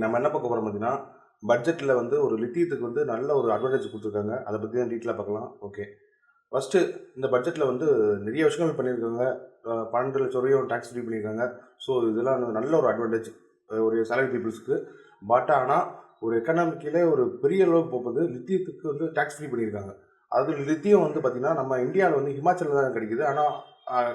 இன்றைக்கி நம்ம என்ன பார்க்க போகிறோம் பார்த்தீங்கன்னா பட்ஜெட்டில் வந்து ஒரு லித்தியத்துக்கு வந்து நல்ல ஒரு அட்வான்டேஜ் கொடுத்துருக்காங்க. அதை பற்றி தான் டீட்டெயிலாக பார்க்கலாம். ஓகே ஃபஸ்ட்டு இந்த பட்ஜெட்டில் வந்து நிறைய விஷயங்கள் பண்ணியிருக்காங்க. பன்னெண்டு லட்சம் ரூபாயும் டேக்ஸ் ஃப்ரீ பண்ணியிருக்காங்க. ஸோ இதெல்லாம் வந்து நல்ல ஒரு அட்வான்டேஜ் ஒரு சேலரி பீப்புள்ஸ்க்கு பட் ஆனால் ஒரு எக்கனாமிக்கிலே ஒரு பெரிய அளவுக்கு போகும்போது லித்தியத்துக்கு வந்து டேக்ஸ் ஃப்ரீ பண்ணியிருக்காங்க. அது லித்தியம் வந்து பார்த்திங்கன்னா நம்ம இந்தியாவில் வந்து ஹிமாச்சலில் தான் கிடைக்குது. ஆனால்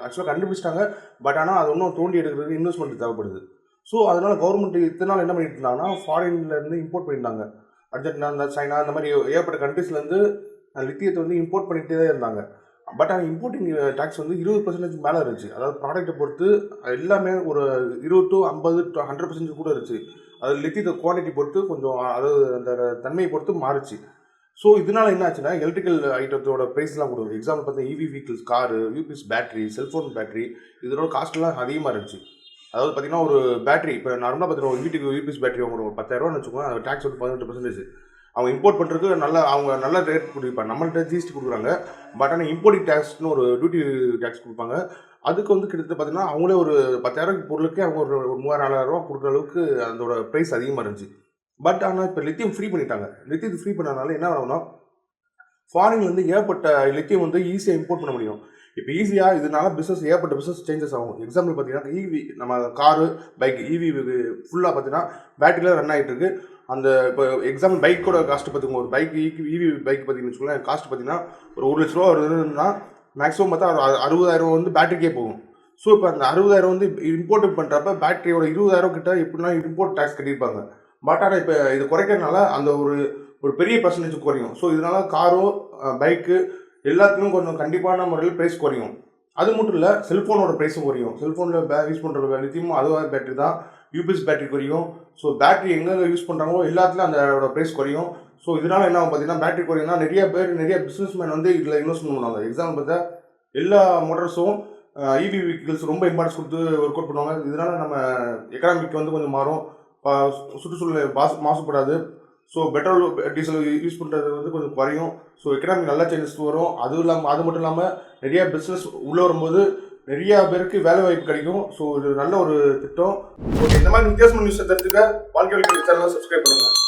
ஆக்சுவலாக கண்டுபிடிச்சிட்டாங்க. பட் ஆனால் அது இன்னும் தோண்டி எடுக்கிறதுக்கு இன்வெஸ்ட்மெண்ட் தேவைப்படுது. ஸோ அதனால் கவர்மெண்ட் இத்தனை நாள் என்ன பண்ணிட்டு இருந்தாங்கன்னா ஃபாரின்லேருந்து இம்போர்ட் பண்ணியிருந்தாங்க. அர்ஜென்டினா இந்த சைனா இந்த மாதிரி ஏகப்பட்ட கண்ட்ரீஸ்லேருந்து லித்தியத்தை வந்து இம்போர்ட் பண்ணிகிட்டே தான் இருந்தாங்க. பட் ஆனால் இம்போர்ட்டிங் டேக்ஸ் வந்து இருபது பர்சன்டேஜ் மேலே இருந்துச்சு. அதாவது ப்ராடக்ட்டை பொறுத்து எல்லாமே ஒரு இருபது டு ஐம்பது டு ஹண்ட்ரட் பர்சன்டேஜ் கூட இருந்துச்சு. அது லித்தியத்தை குவாலிட்டி பொறுத்து கொஞ்சம் அதாவது அந்த தன்மையை பொறுத்து மாறுச்சு. ஸோ இதனால என்ன ஆச்சுன்னா எலக்ட்ரிக்கல் ஐட்டத்தோட ப்ரைஸ்லாம் கொடுக்கும் எக்ஸாம்பிள் பார்த்தா EV vehicles car UPS battery cellphone battery இதோட காஸ்ட்லாம் அதிகமாக இருந்துச்சு. அதாவது பார்த்தீங்கன்னா ஒரு பேட்டரி இப்போ நார்மலாக பார்த்தீங்கன்னா ஒரு வீட்டுக்கு யூபிஎஸ் பேட்டரி வாங்குறோம் ஒரு பத்தாயிரரூவான்னு வச்சுக்கோங்க அது டேக்ஸ் வந்து பதினெட்டு பர்சன்டேஜ் அவங்க இம்போர்ட் பண்ணுறதுக்கு நல்ல அவங்க நல்ல ரேட் கொடுப்பாங்க. நம்மள்ட்ட ஜிஎஸ்டி கொடுக்குறாங்க. பட் ஆனால் இம்போர்ட்டிங் டேக்ஸ்னு ஒரு டியூட்டி டேக்ஸ் கொடுப்பாங்க. அதுக்கு வந்து கிட்டத்தட்ட பார்த்தீங்கன்னா அவங்களே ஒரு பத்தாயிரம் பொருளுக்கே அவங்க ஒரு ஒரு மூவாயிரம் நாலாயிரம் ரூபா கொடுக்குற அளவுக்கு அதோட ப்ரைஸ் அதிகமாக இருந்துச்சு. பட் ஆனால் இப்போ லித்தியம் ஃப்ரீ பண்ணிட்டாங்க. லித்தியத்தை ஃப்ரீ பண்ணனால என்ன ஆகும்னா ஃபாரின்லேருந்து ஏற்பட்ட லித்தியம் வந்து ஈஸியாக இம்போர்ட் பண்ண முடியும். இப்போ ஈஸியாக இதனால பிஸ்னஸ் ஏற்பட்ட பிஸ்னஸ் சேஞ்சஸ் ஆகும். எக்ஸாம்பிள் பார்த்தீங்கன்னா ஈவி நம்ம காரு பைக் ஈவி ஃபுல்லாக பார்த்தீங்கன்னா பேட்டரியில் ரன் ஆகிட்டு இருக்கு. அந்த இப்போ எக்ஸாம்பிள் பைக்கோட காஸ்ட் பார்த்துக்கோங்க. ஒரு பைக் ஈவி பைக் பார்த்தீங்கன்னு வச்சுக்கோங்களேன் காஸ்ட் பார்த்தீங்கன்னா ஒரு ஒரு லட்ச ரூபா வருதுன்னா மேக்ஸிமம் பார்த்தா ஒரு அறுபதாயிரம் வந்து பேட்டரிக்கே போகும். ஸோ இப்போ அந்த அறுபதாயிரம் வந்து இம்போர்ட் பண்ணுறப்ப பேட்டரியோட இருபதாயிரம் கிட்ட எப்படின்னா இம்போர்ட் டேக்ஸ் கட்டியிருப்பாங்க. பட் ஆனால் இப்போ இது குறைக்கிறதுனால அந்த ஒரு ஒரு பெரிய பர்சன்டேஜ் குறையும். ஸோ இதனால காரோ பைக்கு எல்லாத்துக்கும் கொஞ்சம் கண்டிப்பான முறையில் ப்ரைஸ் குறையும். அது மட்டும் இல்லை செல்ஃபோனோட ப்ரைஸும் குறையும். செல்ஃபோனில் பே யூஸ் பண்ணுற லித்தியமும் அதுவாக பேட்டரி தான். யூபிஎஸ் பேட்டரி குறையும். ஸோ பேட்டரி எங்கெங்கே யூஸ் பண்ணுறாங்களோ எல்லாத்துலையும் அந்த ப்ரைஸ் குறையும். ஸோ இதனால் என்ன ஆகும் பார்த்தீங்கன்னா பேட்டரி குறையும்னா நிறைய பேர் நிறைய பிஸ்னஸ் மேன் வந்து இதில் இன்வெஸ்ட்மெண்ட் பண்ணுவாங்க. எக்ஸாம்பிள் பார்த்தா எல்லா மோட்டர்ஸும் இவி வெஹிக்கிள்ஸ் ரொம்ப இம்பார்ட்டன்ஸ் கொடுத்து ஒர்க் அவுட் பண்ணுவாங்க. இதனால் நம்ம எக்கனாமிக் வந்து கொஞ்சம் மாறும். பா- சுற்றுச்சூழல் மாசு மாசுபடாது. ஸோ பெட்ரோல் டீசல் யூஸ் பண்ணுறது வந்து கொஞ்சம் குறையும். ஸோ எக்கனாமிக் நல்ல சேஞ்சஸ் வரும். அதுவும் இல்லாமல் அது மட்டும் இல்லாமல் நிறையா பிஸ்னஸ் உள்ளே வரும்போது நிறையா பேருக்கு வேலை வாய்ப்பு கிடைக்கும். ஸோ இது நல்ல ஒரு திட்டம். ஸோ இந்த மாதிரி வித்தியாசமான நியூஸை தெரிஞ்சுக்க வாழ்க்கை சேனலை சப்ஸ்கிரைப் பண்ணுங்கள்